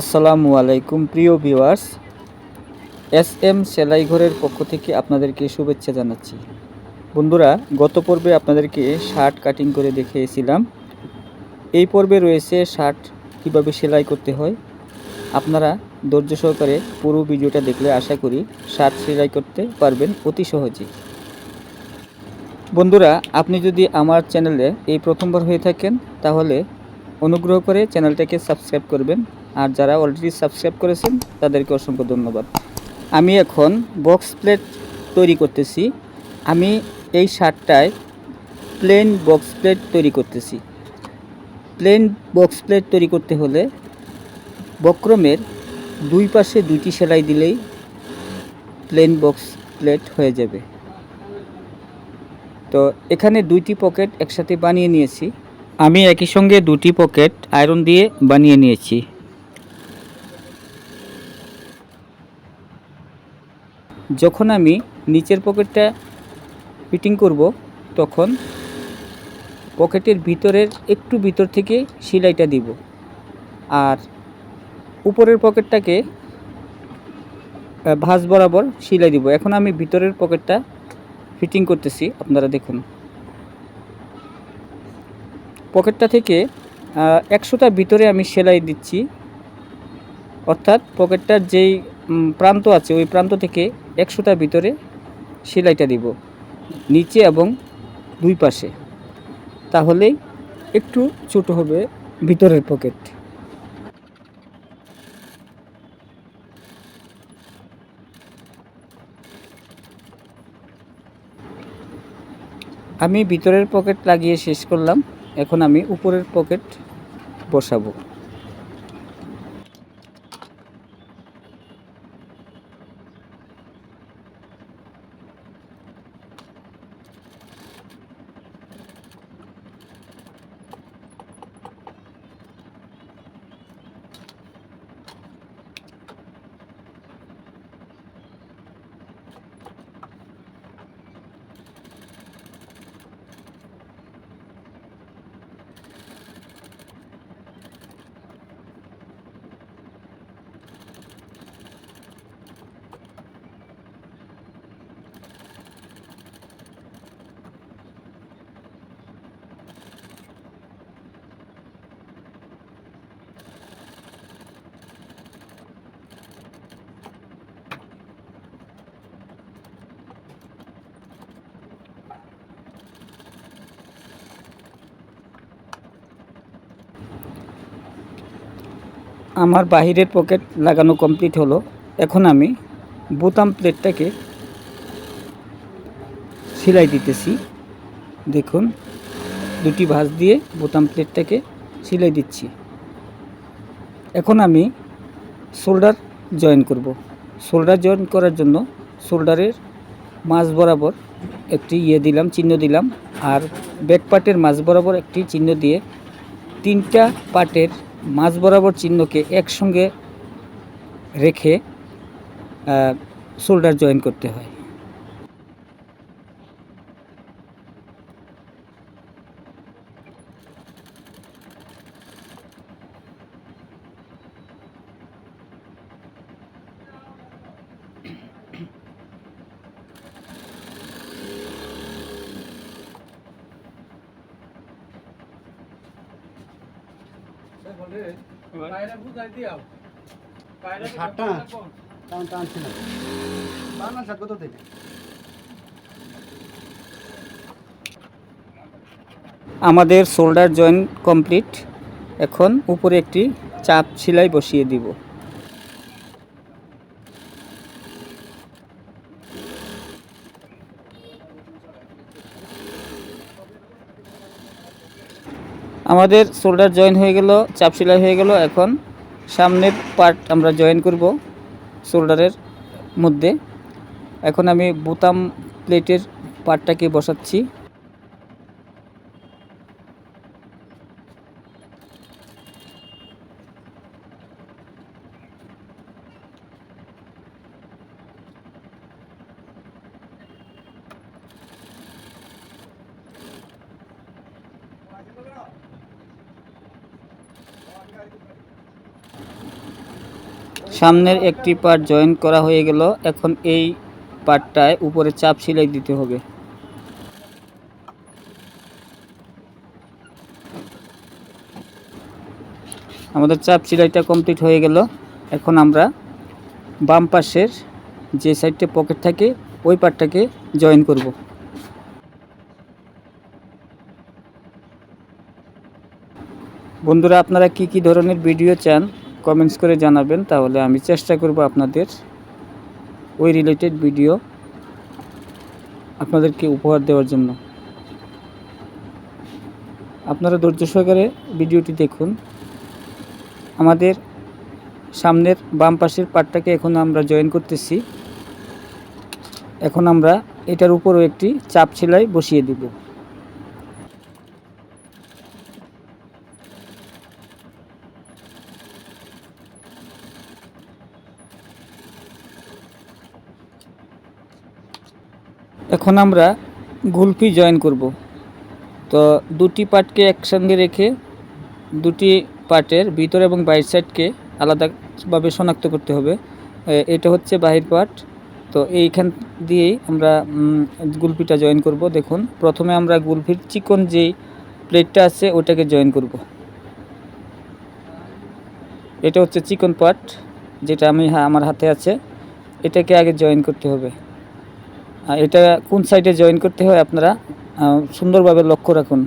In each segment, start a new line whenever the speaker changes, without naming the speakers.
আসসালামু আলাইকুম, প্রিয় ভিউয়ার্স। এস এম সেলাই ঘরের পক্ষ থেকে আপনাদেরকে শুভেচ্ছা জানাচ্ছি। বন্ধুরা, গত পর্বে আপনাদেরকে শার্ট কাটিং করে দেখিয়েছিলাম। এই পর্বে রয়েছে শার্ট কীভাবে সেলাই করতে হয়। আপনারা ধৈর্য সহকারে পুরো ভিডিওটা দেখলে আশা করি শার্ট সেলাই করতে পারবেন অতি সহজেই বন্ধুরা, আপনি যদি আমার চ্যানেলে এই প্রথমবার হয়ে থাকেন, তাহলে অনুগ্রহ করে চ্যানেলটাকে সাবস্ক্রাইব করবেন। আর যারা অলরেডি সাবস্ক্রাইব করেছেন, তাদেরকে অসংখ্য ধন্যবাদ। আমি এখন বক্স প্লেট তৈরি করতেছি। আমি এই শার্টটায় প্লেন বক্স প্লেট তৈরি করতেছি। প্লেন বক্স প্লেট তৈরি করতে হলে বক্রমের দুই পাশে দুইটি সেলাই দিলেই প্লেন বক্স প্লেট হয়ে যাবে। তো এখানে দুইটি পকেট একসাথে বানিয়ে নিয়েছি। আমি একই সঙ্গে দুটি পকেট আয়রন দিয়ে বানিয়ে নিয়েছি। যখন আমি নিচের পকেটটা ফিটিং করব, তখন পকেটের ভিতরের একটু ভিতর থেকে সেলাইটা দিব। আর উপরের পকেটটাকে ভাঁজ বরাবর সেলাই দিব। এখন আমি ভিতরের পকেটটা ফিটিং করতেছি, আপনারা দেখুন। পকেটটা থেকে একশোটা ভিতরে আমি সেলাই দিচ্ছি। অর্থাৎ পকেটটার যেই প্রান্ত আছে, ওই প্রান্ত থেকে একশোটা ভিতরে সেলাইটা দিব, নিচে এবং দুই পাশে। তাহলেই একটু ছোট হবে ভিতরের পকেট। আমি ভিতরের পকেট লাগিয়ে শেষ করলাম, এখন আমি উপরের পকেট বসাবো। আমার বাহিরের পকেট লাগানো কমপ্লিট হলো। এখন আমি বোতাম প্লেটটাকে সেলাই দিতেছি। দেখুন, দুটি ভাঁজ দিয়ে বোতাম প্লেটটাকে সেলাই দিচ্ছি। এখন আমি শোল্ডার জয়েন করব। শোল্ডার জয়েন করার জন্য শোল্ডারের মাঝ বরাবর একটি ইয়ে দিলাম, চিহ্ন দিলাম। আর ব্যাক পার্টের মাঝ বরাবর একটি চিহ্ন দিয়ে তিনটা পার্টের মাঝ বরাবর চিহ্নকে একসঙ্গে রেখে শোল্ডার জয়েন করতে হয়।
ষাটটা টান টানছি না। বাংলা ষাট কত থেকে?
আমাদের শোল্ডার জয়েন কমপ্লিট এখন উপরে একটি চাপ সেলাই বসিয়ে দিব। আমাদের শোল্ডার জয়েন হয়ে গেল চাপ সেলাই হয়ে গেল এখন সামনের পার্ট আমরা জয়েন করব শোল্ডারের মধ্যে। এখন আমি বোতাম প্লেটের পার্টটাকে বসাচ্ছি। সামনের একটি পার্ট জয়েন করা হয়ে গেল। এখন এই পার্টটায় উপরে চাপ সেলাই দিতে হবে। আমাদের চাপ সেলাইটা কমপ্লিট হয়ে গেল। এখন আমরা বাম পাশের যে সাইডটা পকেট থাকে, ওই পার্টটাকে জয়েন করব। বন্ধুরা, আপনারা কি কি ধরনের ভিডিও চান কমেন্টস করে জানাবেন, তাহলে আমি চেষ্টা করব আপনাদের ওই রিলেটেড ভিডিও আপনাদেরকে উপহার দেওয়ার জন্য। আপনারা ধৈর্য সহকারে ভিডিওটি দেখুন। আমাদের সামনের বাম পাশের পার্টটাকে এখন আমরা জয়েন করতেছি। এখন আমরা এটার উপরও একটি চাপ সেলাই বসিয়ে দিব। এখন আমরা গুলফি জয়েন করব। তো দুটি পার্টকে একসঙ্গে রেখে দুটি পার্টের ভিতর এবং বাইর সাইডকে আলাদাভাবে শনাক্ত করতে হবে। এটা হচ্ছে বাহির পার্ট। তো এইখান দিয়েই আমরা উম, গুলফিটা জয়েন করব। দেখুন প্রথমে আমরা গুলফির চিকন যেই প্লেটটা আছে ওটাকে জয়েন করব। এটা হচ্ছে চিকন পার্ট যেটা আমি আমার হাতে আছে। এটাকে আগে জয়েন করতে হবে। এটা কোন সাইডে জয়েন করতে হয় আপনারা? সুন্দরভাবে লক্ষ্য রাখুন।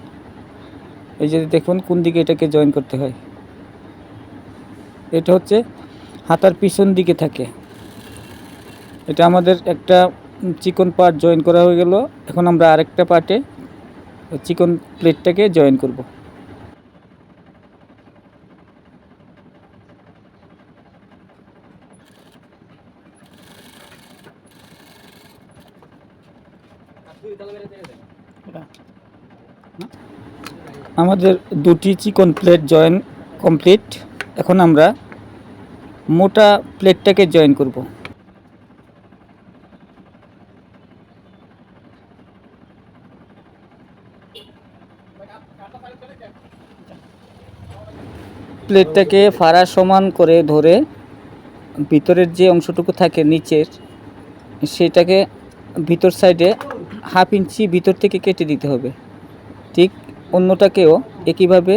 এই যে দেখুন, কোন দিকে এটাকে জয়েন করতে হয়। এটা হচ্ছে হাতার পিছন দিকে থাকে। এটা আমাদের একটা চিকন পার্ট জয়েন করা হয়ে গেল। এখন আমরা আরেকটা পার্টে চিকন প্লেটটাকে জয়েন করব। আমাদের দুটি চিকন প্লেট জয়েন কমপ্লিট এখন আমরা মোটা প্লেটটাকে জয়েন করব। প্লেটটাকে ফাড়া সমান করে ধরে ভিতরের যে অংশটুকু থাকে নিচের, সেটাকে ভিতর সাইডে হাফ ইঞ্চি ভিতর থেকে কেটে দিতে হবে। ঠিক? অন্যটাকেও একইভাবে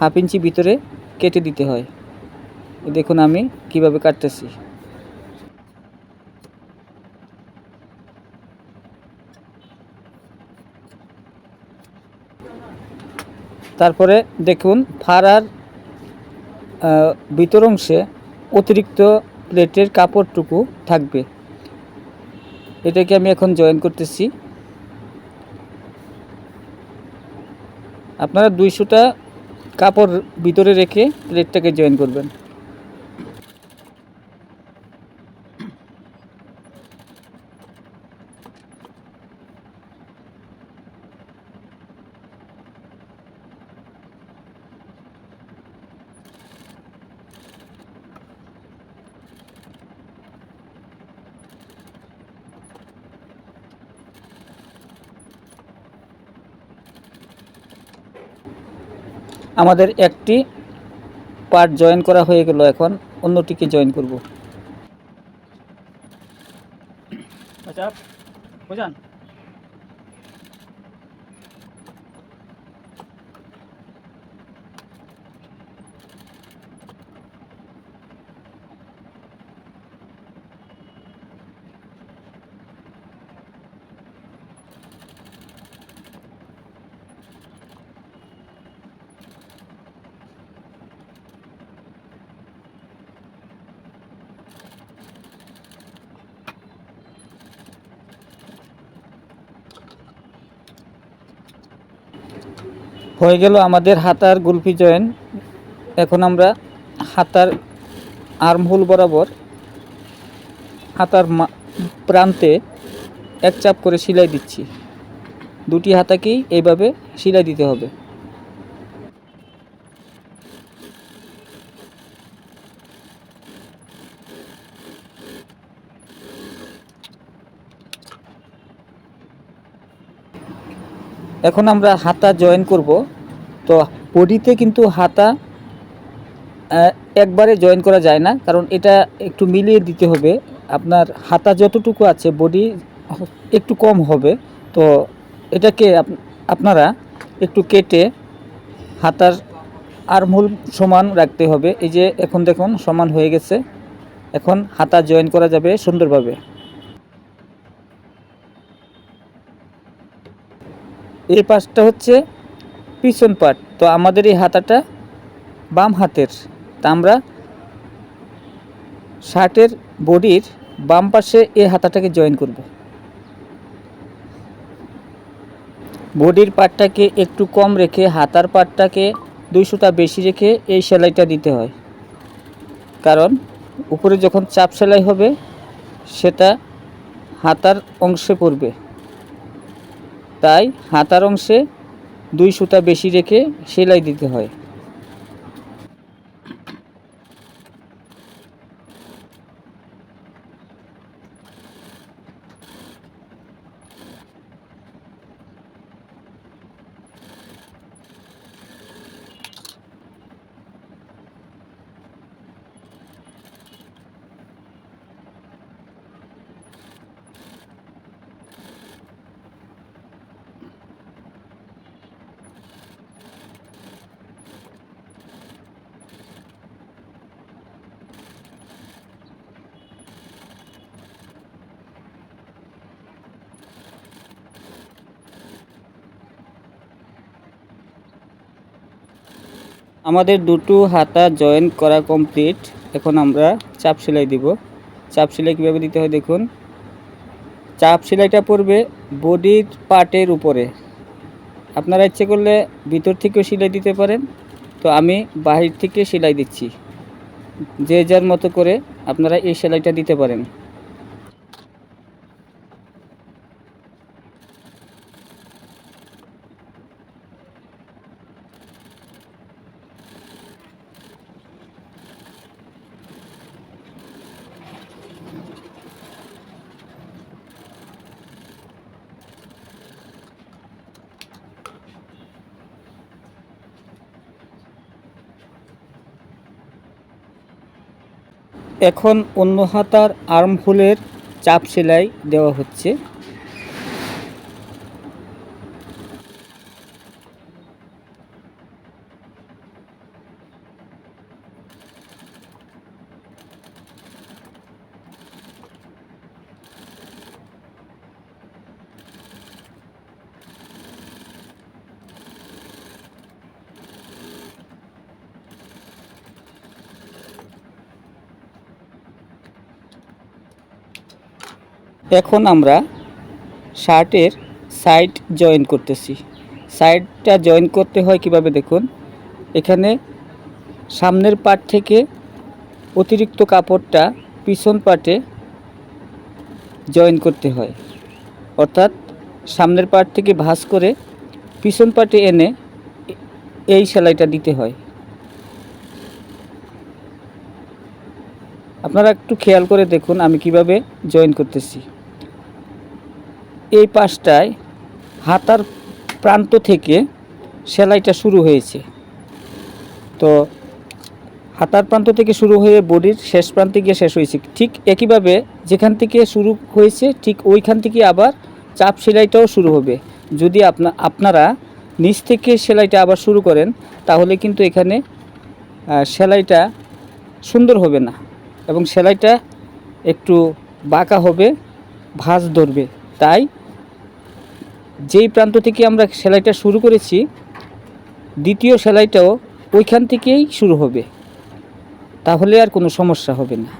হাফ ইঞ্চি ভিতরে কেটে দিতে হয়। দেখুন আমি কীভাবে কাটতেছি। তারপরে দেখুন ফাড়ার ভিতর অংশে অতিরিক্ত প্লেটের কাপড়টুকু থাকবে। এটাকে আমি এখন জয়েন করতেছি। আপনারা দুইশোটা কাপড় ভিতরে রেখে প্লেটটাকে জয়েন করবেন। আমাদের একটি পার্ট জয়েন করা হয়ে গেল এখন অন্যটিকে জয়েন করব। আচ্ছা হয়ে গেল আমাদের হাতার গুলফি জয়েন। এখন আমরা হাতার আর্মহুল বরাবর হাতার প্রান্তে এক চাপ করে সেলাই দিচ্ছি। দুটি হাতাকেই এইভাবে সেলাই দিতে হবে। এখন আমরা হাতা জয়েন করব। তো বডিতে কিন্তু হাতা একবারে জয়েন করা যায় না, কারণ এটা একটু মিলিয়ে দিতে হবে। আপনার হাতা যতটুকু আছে বডি একটু কম হবে। তো এটাকে আপ- আপনারা একটু কেটে হাতার আরমোল সমান রাখতে হবে। এই যে এখন দেখুন, সমান হয়ে গেছে। এখন হাতা জয়েন করা যাবে সুন্দরভাবে। এই পাশটা হচ্ছে পিছন পাট। তো আমাদের এই হাতাটা বাম হাতের। তা আমরা শার্টের বডির বাম পাশে এই হাতাটাকে জয়েন করব। বডির পাটটাকে একটু কম রেখে হাতার পাটটাকে দুইশোটা বেশি রেখে এই সেলাইটা দিতে হয়। কারণ উপরে যখন চাপ সেলাই হবে, সেটা হাতার অংশে পড়বে। তাই হাতার অংশে দুই সুতা বেশি রেখে সেলাই দিতে হয়। আমাদের দুটো হাতা জয়েন করা কমপ্লিট এখন আমরা চাপ সেলাই দিব। চাপ সেলাই কীভাবে দিতে হয় দেখুন। চাপ সেলাইটা পড়বে বডির পার্টের উপরে। আপনারা ইচ্ছে করলে ভিতর থেকেও সেলাই দিতে পারেন। তো আমি বাহির থেকে সেলাই দিচ্ছি। যে যার মতো করে আপনারা এই সেলাইটা দিতে পারেন। এখন অন্য হাতার আর্মহোলের চাপ সেলাই দেওয়া হচ্ছে। এখন আমরা শার্টের সাইড জয়েন করতেছি। সাইডটা জয়েন করতে হয় কীভাবে দেখুন? এখানে সামনের পাট থেকে অতিরিক্ত কাপড়টা পিছন পাটে জয়েন করতে হয়। অর্থাৎ সামনের পাট থেকে ভাঁজ করে পিছন পাটে এনে এই সেলাইটা দিতে হয়। আপনারা একটু খেয়াল করে দেখুন আমি কীভাবে জয়েন করতেছি। এই পাশটায় হাতার প্রান্ত থেকে সেলাইটা শুরু হয়েছে। তো হাতার প্রান্ত থেকে শুরু হয়ে বডির শেষ প্রান্তে গিয়ে শেষ হয়েছে। ঠিক একইভাবে যেখান থেকে শুরু হয়েছে, ঠিক ওইখান থেকে আবার চাপ সেলাইটাও শুরু হবে। যদি আপনা, আপনারা নিচ থেকে সেলাইটা আবার শুরু করেন, তাহলে কিন্তু এখানে সেলাইটা সুন্দর হবে না এবং সেলাইটা একটু বাঁকা হবে, ভাঁজ ধরবে। তাই যেই প্রান্ত থেকে আমরা সেলাইটা শুরু করেছি, দ্বিতীয় সেলাইটাও ওইখান থেকেই শুরু হবে। তাহলে আর কোনো সমস্যা হবে না।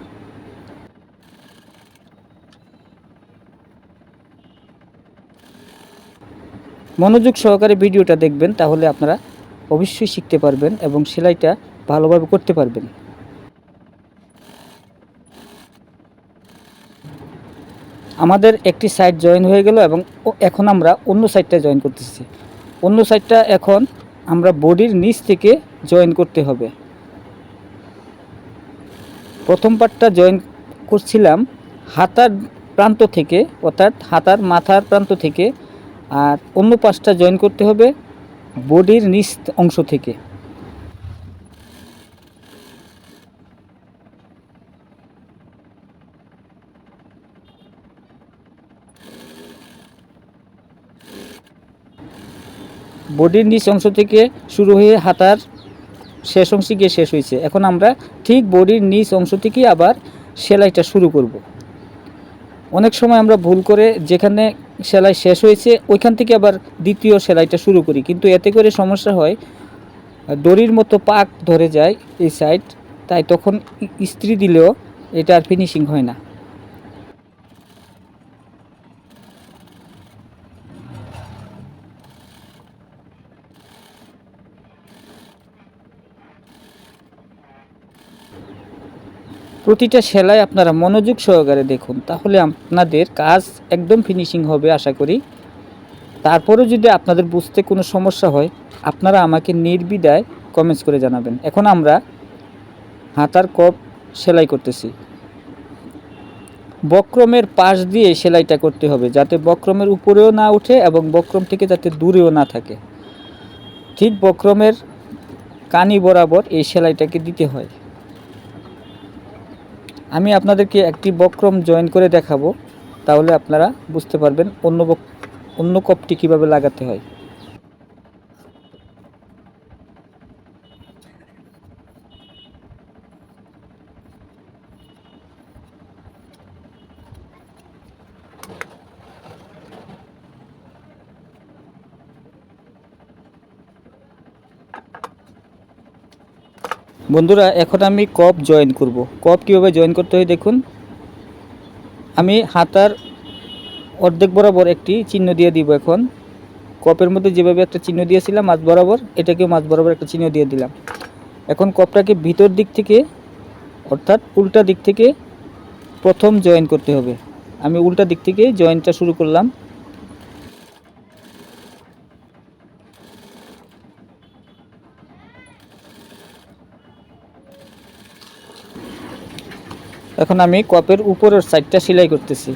মনোযোগ সহকারে ভিডিওটা দেখবেন, তাহলে আপনারা অবশ্যই শিখতে পারবেন এবং সেলাইটা ভালোভাবে করতে পারবেন। আমাদের একটি সাইড জয়েন হয়ে গেল এবং এখন আমরা অন্য সাইডটা জয়েন করতেছি। অন্য সাইডটা এখন আমরা বডির নিচ থেকে জয়েন করতে হবে। প্রথম পার্টটা জয়েন করছিলাম হাতার প্রান্ত থেকে, অর্থাৎ হাতার মাথার প্রান্ত থেকে, আর অন্য পাশটা জয়েন করতে হবে বডির নিচ অংশ থেকে। বডির নিচ অংশ থেকে শুরু হয়ে হাতার শেষ অংশে গিয়ে শেষ হয়েছে। এখন আমরা ঠিক বডির নিচ অংশ থেকে আবার সেলাইটা শুরু করব। অনেক সময় আমরা ভুল করে যেখানে সেলাই শেষ হয়েছে, ওইখান থেকে আবার দ্বিতীয় সেলাইটা শুরু করি। কিন্তু এতে করে সমস্যা হয়, দড়ির মতো পাক ধরে যায় এই সাইড তাই তখন ইস্ত্রি দিলেও এটা আর ফিনিশিং হয় না। প্রতিটা সেলাই আপনারা মনোযোগ সহকারে দেখুন, তাহলে আপনাদের কাজ একদম ফিনিশিং হবে আশা করি। তারপরেও যদি আপনাদের বুঝতে কোনো সমস্যা হয়, আপনারা আমাকে নির্বিদায় কমেন্টস করে জানাবেন। এখন আমরা হাতার কপ সেলাই করতেছি। বক্রমের পাশ দিয়ে সেলাইটা করতে হবে, যাতে বক্রমের উপরেও না উঠে এবং বক্রম থেকে যাতে দূরেও না থাকে। ঠিক বক্রমের কানি বরাবর এই সেলাইটাকে দিতে হয়। আমি আপনাদেরকে একটি বক্রম জয়েন করে দেখাবো, তাহলে আপনারা বুঝতে পারবেন অন্য অন্য কপটি কীভাবে লাগাতে হয়। বন্ধুরা, এখন আমি কপ জয়েন করব। কপ কীভাবে জয়েন করতে হয় দেখুন। আমি হাতার অর্ধেক বরাবর একটি চিহ্ন দিয়ে দিব এখন। কপের মধ্যে যেভাবে একটা চিহ্ন দিয়েছিলাম মাছ বরাবর, এটাকেও মাছ বরাবর একটা চিহ্ন দিয়ে দিলাম। এখন কপটাকে ভিতর দিক থেকে, অর্থাৎ উল্টা দিক থেকে প্রথম জয়েন করতে হবে। আমি উল্টা দিক থেকে জয়েনটা শুরু করলাম। এখন আমি কপের উপরের সাইডটা সেলাই করতেছি।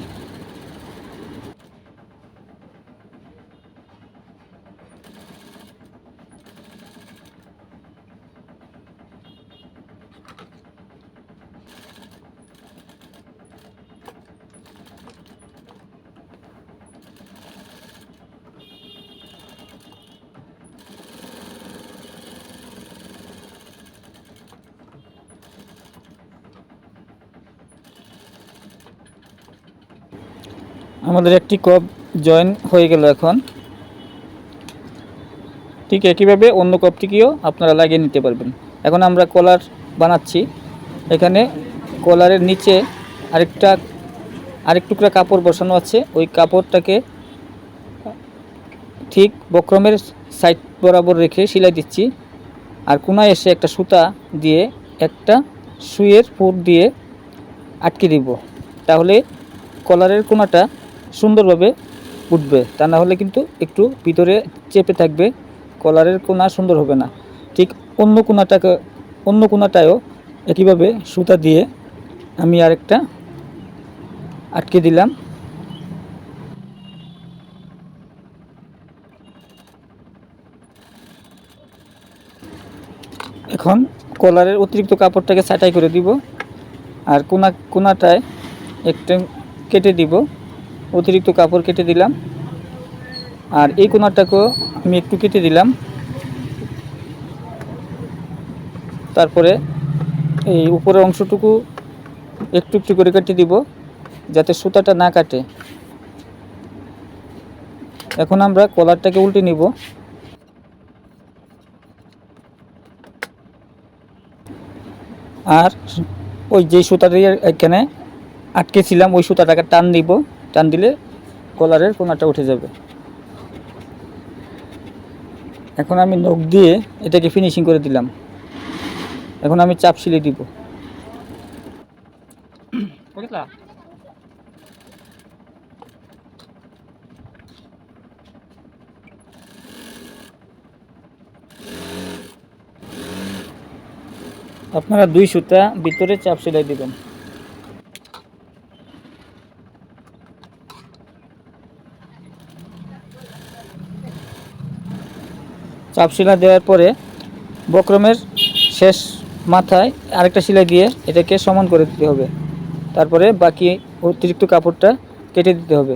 আমাদের একটি কপ জয়েন হয়ে গেল এখন। ঠিক একইভাবে অন্য কপটিকেও আপনারা লাগিয়ে নিতে পারবেন। এখন আমরা কলার বানাচ্ছি। এখানে কলারের নিচে আরেকটা আরেক টুকরা কাপড় বসানো আছে। ওই কাপড়টাকে ঠিক বক্রমের সাইড বরাবর রেখে সেলাই দিচ্ছি। আর কোনায় এসে একটা সুতা দিয়ে একটা সুইয়ের ফুট দিয়ে আটকে দিব। তাহলে কলারের কোনাটা সুন্দরভাবে উঠবে। তা না হলে কিন্তু একটু ভিতরে চেপে থাকবে, কলারের কোনা সুন্দর হবে না। ঠিক অন্য কোনাটাকে অন্য কোনাটায়ও একইভাবে সুতা দিয়ে আমি আরেকটা আটকে দিলাম। এখন কলারের অতিরিক্ত কাপড়টাকে ছাঁটাই করে দিব। আর কোনা কোনাটায় একটা কেটে দিব। অতিরিক্ত কাপড় কেটে দিলাম। আর এই কোনাটাকেও আমি একটু কেটে দিলাম। তারপরে এই উপরের অংশটুকু একটু একটু করে কেটে দিব, যাতে সুতাটা না কাটে। এখন আমরা কলারটাকে উল্টে নিব। আর ওই যে সুতাটা এখানে আটকেছিলাম, ওই সুতাটাকে টান দিব। টান দিলে কলারের কোনাটা উঠে যাবে। এখন আমি নখ দিয়ে এটাকে ফিনিশিং করে দিলাম। এখন আমি চাপ সিলে দিব। আপনারা দুই সুতা ভিতরে চাপ সেলাই দিবেন। চাপ সেলাই দেওয়ার পরে বক্রমের শেষ মাথায় আরেকটা সেলাই দিয়ে এটাকে সমান করে দিতে হবে। তারপরে বাকি অতিরিক্ত কাপড়টা কেটে দিতে হবে।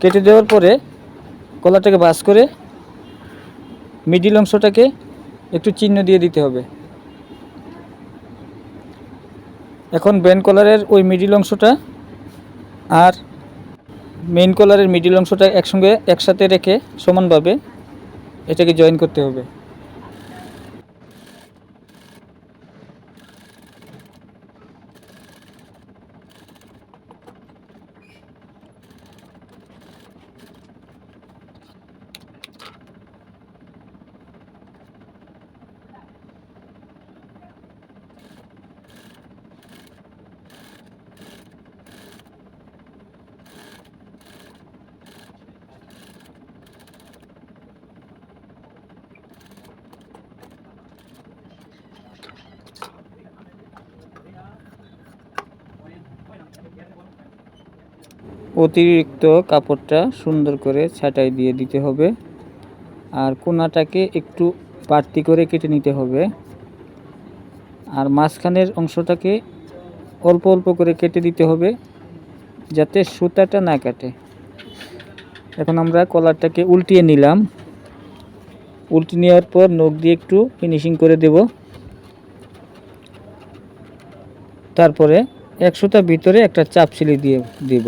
কেটে দেওয়ার পরে কলাটাকে বাস করে মিডিল অংশটাকে একটু চিহ্ন দিয়ে দিতে হবে। এখন ব্যান্ড কলারের ওই মিডিল অংশটা আর মেইন কলারের মিডিল অংশটা একসঙ্গে একসাথে রেখে সমানভাবে এটাকে জয়েন করতে হবে। অতিরিক্ত কাপড়টা সুন্দর করে ছাঁটাই দিয়ে দিতে হবে। আর কোনাটাকে একটু বাড়তি করে কেটে নিতে হবে। আর মাঝখানের অংশটাকে অল্প অল্প করে কেটে দিতে হবে, যাতে সুতাটা না কাটে। এখন আমরা কলারটাকে উল্টিয়ে নিলাম। উল্টে নেওয়ার পর নখ দিয়ে একটু ফিনিশিং করে দেব। তারপরে এক সুতা ভিতরে একটা চাপ সিলি দিয়ে দিব।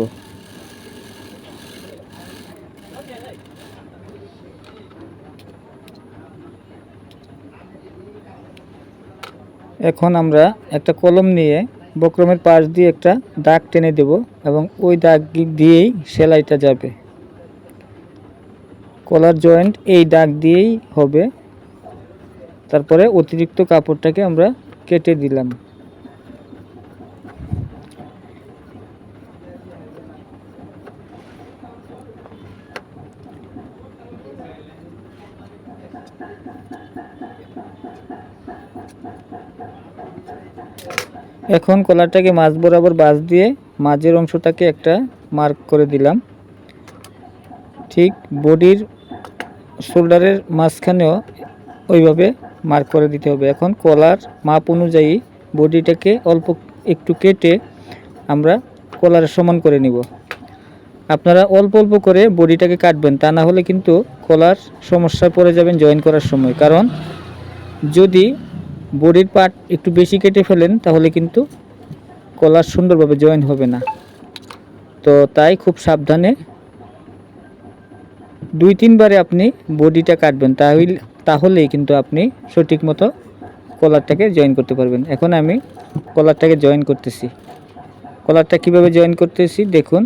এখন আমরা একটা কলম নিয়ে বক্রমের পাশ দিয়ে একটা দাগ টেনে দেব এবং ওই দাগ দিয়েই সেলাইটা যাবে। কলার জয়েন্ট এই দাগ দিয়েই হবে। তারপরে অতিরিক্ত কাপড়টাকে আমরা কেটে দিলাম। এখন কলারটাকে মাছ বরাবর বাঁশ দিয়ে মাঝের অংশটাকে একটা মার্ক করে দিলাম। ঠিক বডির শোল্ডারের মাঝখানেও ওইভাবে মার্ক করে দিতে হবে। এখন কলার মাপ অনুযায়ী বডিটাকে অল্প একটু কেটে আমরা কলার সমান করে নিব। আপনারা অল্প অল্প করে বডিটাকে কাটবেন, তা না হলে কিন্তু কলার সমস্যায় পড়ে যাবেন জয়েন করার সময়। কারণ যদি বডির পার্ট একটু বেশি কেটে ফেলেন, তাহলে কিন্তু কলার সুন্দরভাবে জয়েন হবে না। তো তাই খুব সাবধানে দুই তিনবারে আপনি বডিটা কাটবেন তাহলে তাহলেই কিন্তু আপনি সঠিক মতো কলারটাকে জয়েন করতে পারবেন। এখন আমি কলারটাকে জয়েন করতেছি। কলারটা কীভাবে জয়েন করতেছি, দেখুন।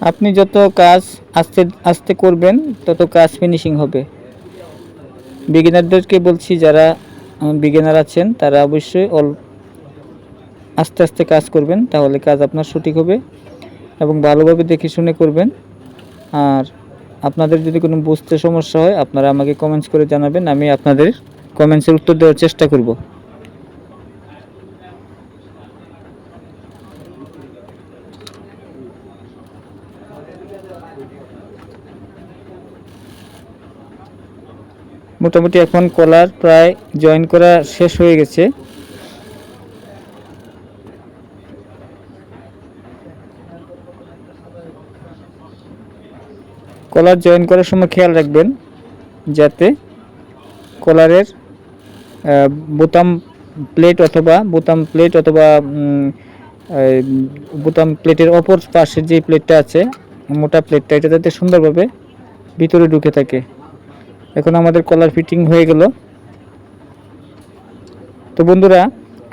আপনি যত কাজ আস্তে আস্তে করবেন, তত কাজ ফিনিশিং হবে। বিগিনারদেরকে বলছি যারা বিগিনার আছেন, তারা অবশ্যই অল, আস্তে আস্তে কাজ করবেন, তাহলে কাজ আপনার সঠিক হবে এবং ভালোভাবে দেখে শুনে করবেন। আর আপনাদের যদি কোনো বুঝতে সমস্যা হয়, আপনারা আমাকে কমেন্টস করে জানাবেন, আমি আপনাদের কমেন্টসের উত্তর দেওয়ার চেষ্টা করব। মোটামুটি এখন কলার প্রায় জয়েন করা শেষ হয়ে গেছে। কলার জয়েন করার সময় খেয়াল রাখবেন যাতে কলারের বোতাম প্লেট অথবা বোতাম প্লেট অথবা বোতাম প্লেটের অপর পাশে যে প্লেটটা আছে, মোটা প্লেটটা, এটা যাতে সুন্দরভাবে ভিতরে ঢুকে থাকে। এখন আমাদের কলার ফিটিং হয়ে গেল। তো বন্ধুরা,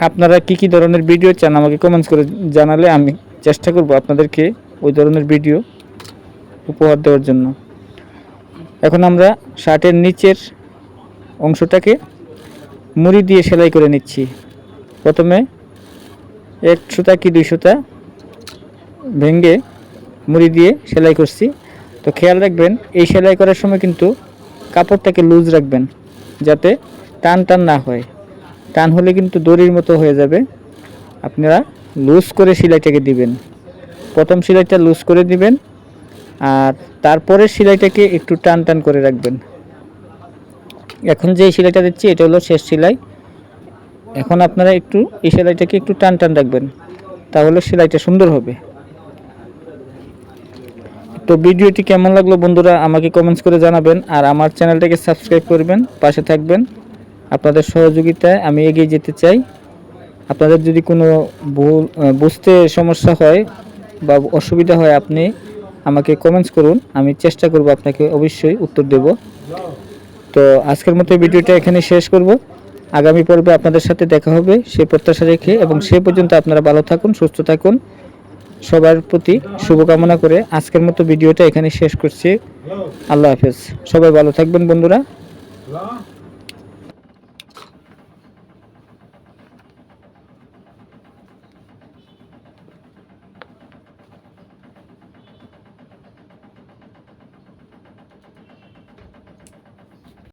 আপনারা কি কি ধরনের ভিডিও চান আমাকে কমেন্টস করে জানালে আমি চেষ্টা করব আপনাদেরকে ওই ধরনের ভিডিও উপহার দেওয়ার জন্য। এখন আমরা শার্টের নিচের অংশটাকে মুড়ি দিয়ে সেলাই করে নিচ্ছি। প্রথমে এক সুতা কি দুই সুতা ভেঙে মুড়ি দিয়ে সেলাই করছি। তো খেয়াল রাখবেন, এই সেলাই করার সময় কিন্তু কাপড়টাকে লুজ রাখবেন, যাতে টান টান না হয়। টান হলে কিন্তু দড়ির মতো হয়ে যাবে। আপনারা লুজ করে সেলাইটাকে দিবেন। প্রথম সেলাইটা লুজ করে দিবেন, আর তারপরে সেলাইটাকে একটু টান টান করে রাখবেন। এখন যে সেলাইটা দিচ্ছি, এটা হলো শেষ সেলাই। এখন আপনারা একটু এই সেলাইটাকে একটু টান টান রাখবেন, তাহলে সেলাইটা সুন্দর হবে। তো ভিডিওটি কেমন লাগল বন্ধুরা আমাকে কমেন্টস করে জানাবেন আর আমার চ্যানেলটাকে সাবস্ক্রাইব করবেন, পাশে থাকবেন। আপনাদের সহযোগিতায় আমি এগিয়ে যেতে চাই। আপনাদের যদি কোনো ভুল বুঝতে সমস্যা হয় বা অসুবিধা হয়, আপনি আমাকে কমেন্টস করুন। আমি চেষ্টা করব আপনাকে অবশ্যই উত্তর দেব। তো আজকের মতো ভিডিওটা এখানে শেষ করব। আগামী পর্বে আপনাদের সাথে দেখা হবে। সে প্রত্যাশা রেখে এবং সে পর্যন্ত আপনারা ভালো থাকুন, সুস্থ থাকুন। সবার প্রতি শুভকামনা করে আজকের মতো ভিডিওটা এখানে শেষ করছি। আল্লাহ হাফেজ। সবাই ভালো থাকবেন বন্ধুরা।